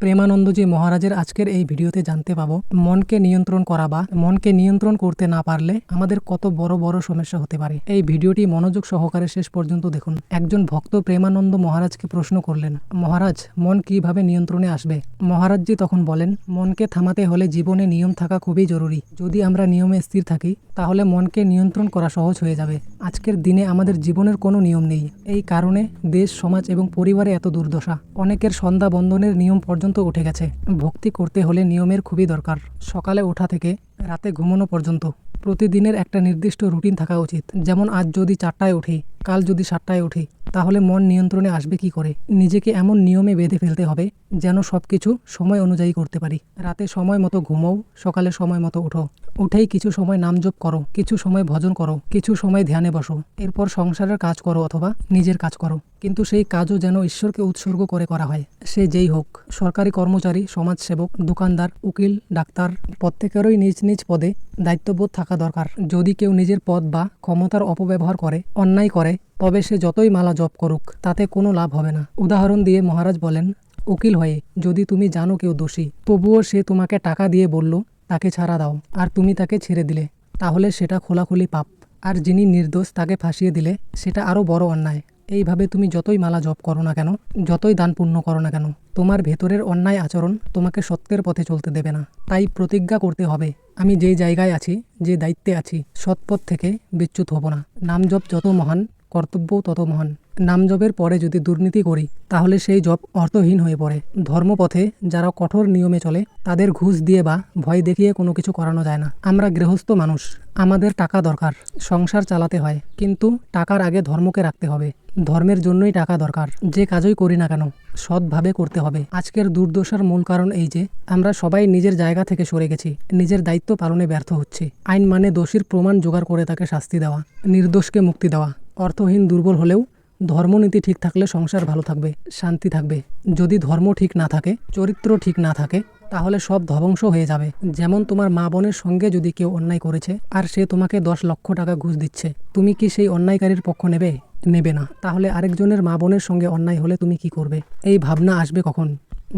প্রেমানন্দজি মহারাজের আজকের এই ভিডিওতে জানতে পাবো, মনকে নিয়ন্ত্রণ করা বা মনকে নিয়ন্ত্রণ করতে না পারলে আমাদের কত বড় বড় সমস্যা হতে পারে। এই ভিডিওটি মনোযোগ সহকারে শেষ পর্যন্ত দেখুন। একজন ভক্ত প্রেমানন্দ মহারাজকে প্রশ্ন করলেন, মহারাজ, মন কীভাবে নিয়ন্ত্রণে আসবে? মহারাজজি তখন বলেন, মনকে থামাতে হলে জীবনে নিয়ম থাকা খুবই জরুরি। যদি আমরা নিয়মে স্থির থাকি, তাহলে মনকে নিয়ন্ত্রণ করা সহজ হয়ে যাবে। আজকের দিনে আমাদের জীবনের কোনো নিয়ম নেই। এই কারণে দেশ, সমাজ এবং পরিবারে এত দুর্দশা। অনেকের সন্ধ্যা বন্ধনের নিয়ম পর্যন্ত উঠে গেছে। ভক্তি করতে হলে নিয়মের খুবই দরকার। সকালে ওঠা থেকে রাতে ঘুমানো পর্যন্ত। প্রতিদিনের একটা নির্দিষ্ট রুটিন থাকা উচিত। যেমন আজ যদি চারটায় উঠি, কাল যদি সাতটায় উঠি। তাহলে মন নিয়ন্ত্রণে আসবে কি করে? নিজেকে এমন নিয়মে বেঁধে ফেলতে হবে যেন সব কিছু সময় অনুযায়ী করতে পারি। রাতে সময় মতো ঘুমোও, সকালে সময় মতো উঠো। উঠেই কিছু সময় নাম জপ করো, কিছু সময় ভজন করো, কিছু সময় ধ্যানে বসো। এরপর সংসারের কাজ করো অথবা নিজের কাজ করো। কিন্তু সেই কাজও যেন ঈশ্বরকে উৎসর্গ করে করা হয়, সে যেই হোক। সরকারি কর্মচারী, সমাজসেবক, দোকানদার, উকিল, ডাক্তার প্রত্যেকেরই নিজ নিজ পদে দায়িত্ববোধ থাকা দরকার। যদি কেউ নিজের পদ বা ক্ষমতার অপব্যবহার করে, অন্যায় করে তবে সে যতই মালা জপ করুক, তাতে কোনো লাভ হবে না। উদাহরণ দিয়ে মহারাজ বলেন, উকিল হয়ে, যদি তুমি জানো কেউ দোষী, তবুও সে তোমাকে টাকা দিয়ে বলল, তাকে ছাড়া দাও, আর তুমি তাকে ছেড়ে দিলে, তাহলে সেটা খোলাখুলি পাপ। আর যিনি নির্দোষ তাকে ফাঁসিয়ে দিলে, সেটা আরও বড় অন্যায়। এইভাবে তুমি যতই মালা জপ করো না কেন, যতই দান পুণ্য করো না কেন, তোমার ভেতরের অন্যায় আচরণ তোমাকে সত্যের পথে চলতে দেবে না। তাই প্রতিজ্ঞা করতে হবে, আমি যেই জায়গায় আছি, যে দায়িত্বে আছি, সৎপথ থেকে বিচ্যুত হব না। নাম জপ যত মহান কর্তব্যও তত মহান নাম জপের পরে যদি দুর্নীতি করি, তাহলে সেই জপ অর্থহীন হয়ে পড়ে। ধর্মপথে যারা কঠোর নিয়মে চলে, তাদের ঘুষ দিয়ে বা ভয় দেখিয়ে কোনো কিছু করানো যায় না। আমরা গৃহস্থ মানুষ, আমাদের টাকা দরকার, সংসার চালাতে হয়, কিন্তু টাকার আগে ধর্মকে রাখতে হবে। ধর্মের জন্যই টাকা দরকার, যে কাজই করি না কেন, সৎভাবে করতে হবে। আজকের দুর্দশার মূল কারণ এই যে, আমরা সবাই নিজের জায়গা থেকে সরে গেছি, নিজের দায়িত্ব পালনে ব্যর্থ হচ্ছে। আইন মানে দোষীর প্রমাণ জোগাড় করে তাকে শাস্তি দেওয়া, নির্দোষকে মুক্তি দেওয়া। অর্থহীন দুর্বল হলেও ধর্মনীতি ঠিক থাকলে সংসার ভালো থাকবে, শান্তি থাকবে। যদি ধর্ম ঠিক না থাকে, চরিত্র ঠিক না থাকে, তাহলে সব ধ্বংস হয়ে যাবে। যেমন তোমার মা বোনের সঙ্গে যদি কেউ অন্যায় করেছে, আর সে তোমাকে দশ লক্ষ টাকা ঘুষ দিচ্ছে, তুমি কি সেই অন্যায়কারীর পক্ষ নেবে? নেবে না। তাহলে আরেকজনের মা বোনের সঙ্গে অন্যায় হলে তুমি কি করবে? এই ভাবনা আসবে কখন?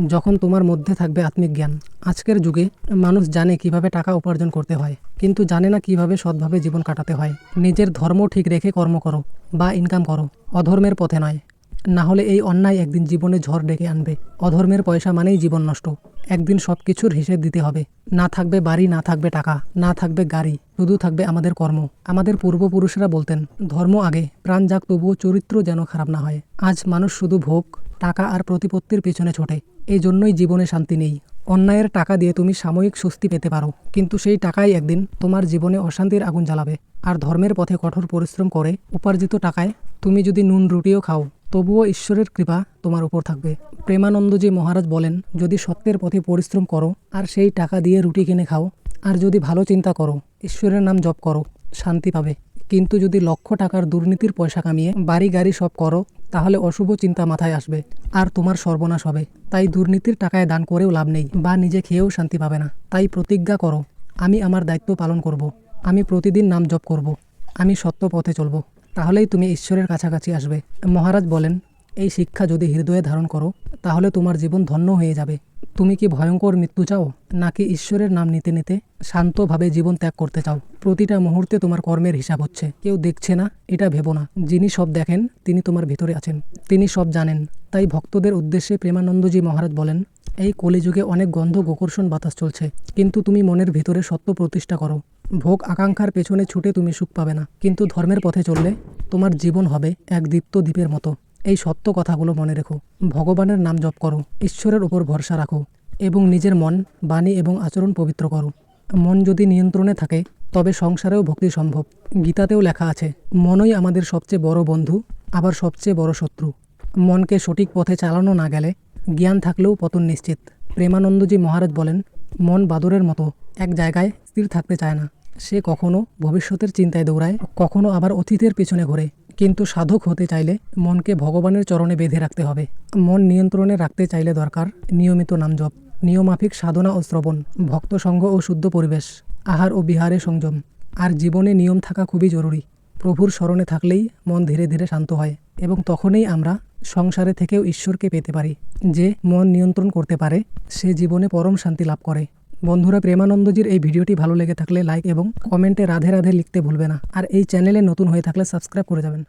যখন তোমার মধ্যে থাকবে আত্মিক জ্ঞান, আজকের যুগে মানুষ জানে কীভাবে টাকা উপার্জন করতে হয়, কিন্তু জানে না কীভাবে সৎভাবে জীবন কাটাতে হয়। নিজের ধর্ম ঠিক রেখে কর্ম করো বা ইনকাম করো, অধর্মের পথে নয়। না হলে এই অন্যায় একদিন জীবনে ঝড় ডেকে আনবে। অধর্মের পয়সা মানেই জীবন নষ্ট। একদিন সব কিছুর হিসেব দিতে হবে। না থাকবে বাড়ি, না থাকবে টাকা, না থাকবে গাড়ি, শুধু থাকবে আমাদের কর্ম। আমাদের পূর্বপুরুষরা বলতেন, ধর্ম আগে, প্রাণ যাক তবুও চরিত্র যেন খারাপ না হয়। আজ মানুষ শুধু ভোগ টাকা আর প্রতিপত্তির পেছনে ছোটে। এই জন্যই জীবনে শান্তি নেই। অন্যায়ের টাকা দিয়ে তুমি সাময়িক স্বস্তি পেতে পারো। কিন্তু সেই টাকাই একদিন তোমার জীবনে অশান্তির আগুন জ্বালাবে। আর ধর্মের পথে কঠোর পরিশ্রম করে উপার্জিত টাকায় তুমি যদি নুন রুটিও খাও, তবুও ঈশ্বরের কৃপা তোমার উপর থাকবে। প্রেমানন্দজি মহারাজ বলেন, যদি সত্যের পথে পরিশ্রম করো আর সেই টাকা দিয়ে রুটি কিনে খাও, আর যদি ভালো চিন্তা করো, ঈশ্বরের নাম জপ করো, শান্তি পাবে। কিন্তু যদি লক্ষ টাকার দুর্নীতির পয়সা কামিয়ে বাড়ি গাড়ি সব করো তাহলে অশুভ চিন্তা মাথায় আসবে। আর তোমার সর্বনাশ হবে। তাই দুর্নীতির টাকায় দান করেও লাভ নেই বা নিজে খেয়েও শান্তি পাবে না। তাই প্রতিজ্ঞা করো, আমি আমার দায়িত্ব পালন করব। আমি প্রতিদিন নাম জপ করব। আমি সত্য পথে চলব। তাহলেই তুমি ঈশ্বরের কাছাকাছি আসবে। মহারাজ বলেন, এই শিক্ষা যদি হৃদয়ে ধারণ করো, তাহলে তোমার জীবন ধন্য হয়ে যাবে। তুমি কি ভয়ঙ্কর মৃত্যু চাও, নাকি ঈশ্বরের নাম নিতে নিতে শান্তভাবে জীবন ত্যাগ করতে চাও? প্রতিটা মুহূর্তে তোমার কর্মের হিসাব হচ্ছে। কেউ দেখছে না, এটা ভেবো না। যিনি সব দেখেন, তিনি তোমার ভিতরে আছেন। তিনি সব জানেন। তাই ভক্তদের উদ্দেশ্যে প্রেমানন্দজি মহারাজ বলেন, এই কলিযুগে অনেক গন্ধ, গোকর্ষণ, বাতাস চলছে। কিন্তু তুমি মনের ভিতরে সত্য প্রতিষ্ঠা করো। ভোগ আকাঙ্ক্ষার পেছনে ছুটে তুমি সুখ পাবে না। কিন্তু ধর্মের পথে চললে তোমার জীবন হবে এক দীপ্ত দ্বীপের মতো। এই সত্য কথাগুলো মনে রেখো। ভগবানের নাম জপ করো, ঈশ্বরের উপর ভরসা রাখো, এবং নিজের মন, বাণী এবং আচরণ পবিত্র করো। মন যদি নিয়ন্ত্রণে থাকে, তবে সংসারেও ভক্তি সম্ভব। গীতাতেও লেখা আছে, মনই আমাদের সবচেয়ে বড় বন্ধু, আবার সবচেয়ে বড় শত্রু। মনকে সঠিক পথে চালানো না গেলে জ্ঞান থাকলেও পতন নিশ্চিত। প্রেমানন্দজি মহারাজ বলেন, মন বাদরের মতো, এক জায়গায় স্থির থাকতে চায় না। সে কখনো ভবিষ্যতের চিন্তায় দৌড়ায়, কখনো আবার অতীতের পেছনে ঘোরে। কিন্তু সাধক হতে চাইলে মনকে ভগবানের চরণে বেঁধে রাখতে হবে। মন নিয়ন্ত্রণে রাখতে চাইলে দরকার নিয়মিত নাম জপ নিয়মাফিক সাধনা ও শ্রবণ, ভক্ত সঙ্গ ও শুদ্ধ পরিবেশ, আহার ও বিহারে সংযম। আর জীবনে নিয়ম থাকা খুবই জরুরি। প্রভুর স্মরণে থাকলেই মন ধীরে ধীরে শান্ত হয় এবং তখনই আমরা সংসারে থেকেও ঈশ্বরকে পেতে পারি। যে মন নিয়ন্ত্রণ করতে পারে, সে জীবনে পরম শান্তি লাভ করে। বন্ধুরা, প্রেমানন্দজির এই ভিডিওটি ভালো লেগে থাকলে লাইক এবং কমেন্টে রাধে রাধে লিখতে ভুলবে না। আর এই চ্যানেলে নতুন হয়ে থাকলে সাবস্ক্রাইব করে যাবেন।